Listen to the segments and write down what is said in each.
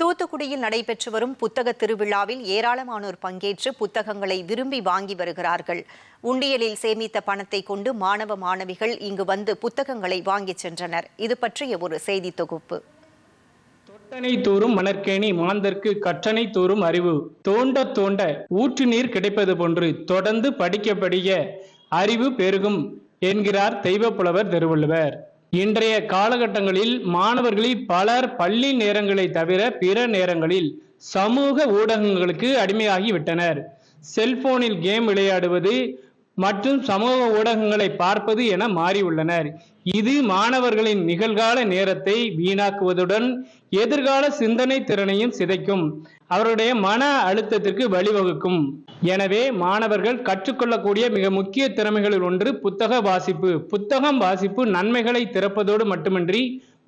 தூத்துக்குடியில் நடைபெற்று வரும் புத்தக திருவிழாவில் ஏராளமானோர் பங்கேற்று புத்தகங்களை விரும்பி வாங்கி வருகிறார்கள். உண்டியலில் சேமித்த பணத்தை கொண்டு மாணவ மாணவிகள் இங்கு வந்து புத்தகங்களை வாங்கிச் சென்றனர். இது பற்றிய ஒரு செய்தி தொகுப்பு. தொட்டனை தோறும் மணற்கேணி மாந்தர்க்கு கற்றனை தோறும் அறிவு. தோண்ட தோண்ட ஊற்று நீர் கிடைப்பது போன்று தொடர்ந்து படிக்க படிக்க அறிவு பெருகும் என்கிறார் தெய்வப்புலவர் திருவள்ளுவர். இன்றைய காலகட்டங்களில் மாணவர்களில் பலர் பள்ளி நேரங்களை தவிர பிற நேரங்களில் சமூக ஊடகங்களுக்கு அடிமையாகிவிட்டனர். செல்போனில் கேம் விளையாடுவது மற்றும் சமூக ஊடகங்களை பார்ப்பது என மாறியுள்ளனர். இது மாணவர்களின் நிகழ்கால நேரத்தை வீணாக்குவதுடன் எதிர்கால சிந்தனை திறனையும் சிதைக்கும். அவருடைய மன அழுத்தத்திற்கு வழிவகுக்கும். எனவே மாணவர்கள் கற்றுக்கொள்ளக்கூடிய மிக முக்கிய திறமைகளில் ஒன்று புத்தக வாசிப்பு. புத்தகம் வாசிப்பு நன்மைகளை திறப்பதோடு மட்டுமின்றி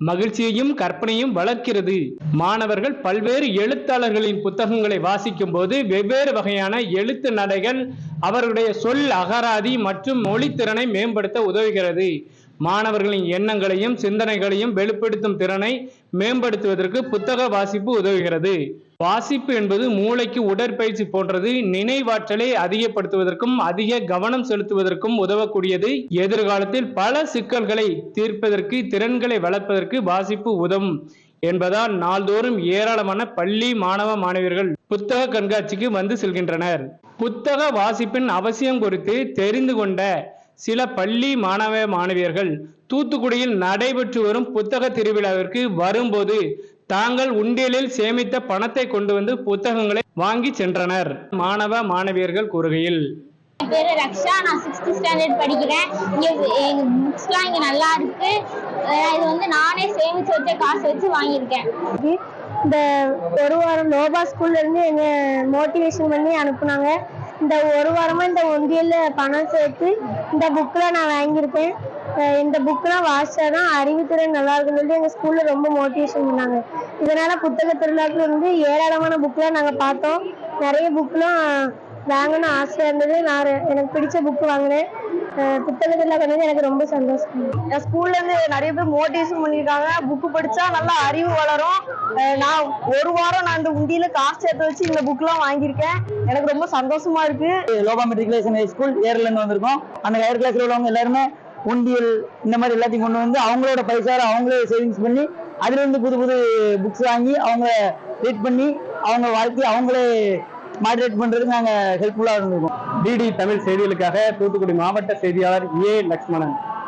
மகிழ்ச்சியையும் கற்பனையும் வளர்க்கிறது. மாணவர்கள் பல்வேறு எழுத்தாளர்களின் புத்தகங்களை வாசிக்கும் போது வெவ்வேறு வகையான எழுத்து நடைகள் அவருடைய சொல் அகராதி மற்றும் மொழித்திறனை மேம்படுத்த உதவுகிறது. மாணவர்களின் எண்ணங்களையும் சிந்தனைகளையும் வெளிப்படுத்தும் திறனை மேம்படுத்துவதற்கு புத்தக வாசிப்பு உதவுகிறது. வாசிப்பு என்பது மூளைக்கு உடற்பயிற்சி போன்றது. நினைவாற்றலை அதிகப்படுத்துவதற்கும் அதிக கவனம் செலுத்துவதற்கும் உதவக்கூடியது. எதிர்காலத்தில் பல சிக்கல்களை தீர்ப்பதற்கு திறன்களை வளர்ப்பதற்கு வாசிப்பு உதவும் என்பதால் நாள்தோறும் ஏராளமான பள்ளி மாணவ மாணவியர்கள் புத்தக கண்காட்சிக்கு வந்து செல்கின்றனர். புத்தக வாசிப்பின் அவசியம் குறித்து தெரிந்து கொண்ட சில பள்ளி மாணவ மாணவியர்கள் தூத்துக்குடியில் நடைபெற்று வரும் புத்தக திருவிழாவிற்கு வரும்போது தாங்கள் உண்டியலில் சேமித்த பணத்தை கொண்டு வந்து புத்தகங்களை வாங்கி சென்றனர். மாணவ மாணவியர்கள் கூறுகையில் என் பேரு ரக்ஷா. நான் சிக்ஸ்த் ஸ்டாண்டர்ட் படிக்கிறேன். இங்கே எங்க புக்ஸ்லாம் இங்கே நல்லா இருக்கு. இது வந்து நானே சேமிச்சு வச்ச காசு வச்சு வாங்கியிருக்கேன். இந்த ஒரு வாரம் லோபா ஸ்கூல்ல இருந்து என்ன மோட்டிவேஷன் பண்ணி அனுப்புனாங்க. இந்த ஒரு வாரமா இந்த ஒன்றியல்ல பணம் சேர்த்து இந்த புக்கில் நான் வாங்கியிருக்கேன். இந்த புக்கெலாம் வாசிச்சாதான் அறிவுத்திறன் நல்லா இருக்குன்னு சொல்லி எங்கள் ஸ்கூலில் ரொம்ப மோட்டிவேஷன் பண்ணாங்க. இதனால புத்தக திருவிழாக்கள் வந்து ஏராளமான புக்கெலாம் நாங்கள் பார்த்தோம். நிறைய புக்கெலாம் வாங்கணும்னு ஆசையாக இருந்தது. நான் எனக்கு பிடிச்ச புக்கு வாங்கினேன். அஹ் புத்தக திருவிழா பண்ணது எனக்கு ரொம்ப சந்தோஷம். என் ஸ்கூல்ல இருந்து நிறைய பேர் மோட்டிவேஷன் பண்ணியிருக்காங்க. புக்கு படிச்சா நல்லா அறிவு வளரும். நான் ஒரு வாரம் நான் இந்த உண்டியில காசு சேர்த்து வச்சு இந்த புக்லாம் வாங்கியிருக்கேன். எனக்கு ரொம்ப சந்தோஷமா இருக்கு. லோபா மெட்ரிகுலேஷன் ஸ்கூல் ஏர்ல இருந்து வந்திருக்கோம். அந்த ஹையர் கிளாஸ்ல உள்ளவங்க எல்லாருமே உண்டியல் இந்த மாதிரி எல்லாத்தையும் கொண்டு வந்து அவங்களோட பைசார அவங்களே சேவிங்ஸ் பண்ணி அதுல இருந்து புது புது புக்ஸ் வாங்கி அவங்க ரீட் பண்ணி அவங்க வாழ்க்கையை அவங்களே மாடரேட் பண்றதுக்கு நாங்க ஹெல்ப்ஃபுல்லா இருந்திருக்கோம். டிடி தமிழ் செய்திகளுக்காக தூத்துக்குடி மாவட்ட செய்தியாளர் ஏ லக்ஷ்மணன்.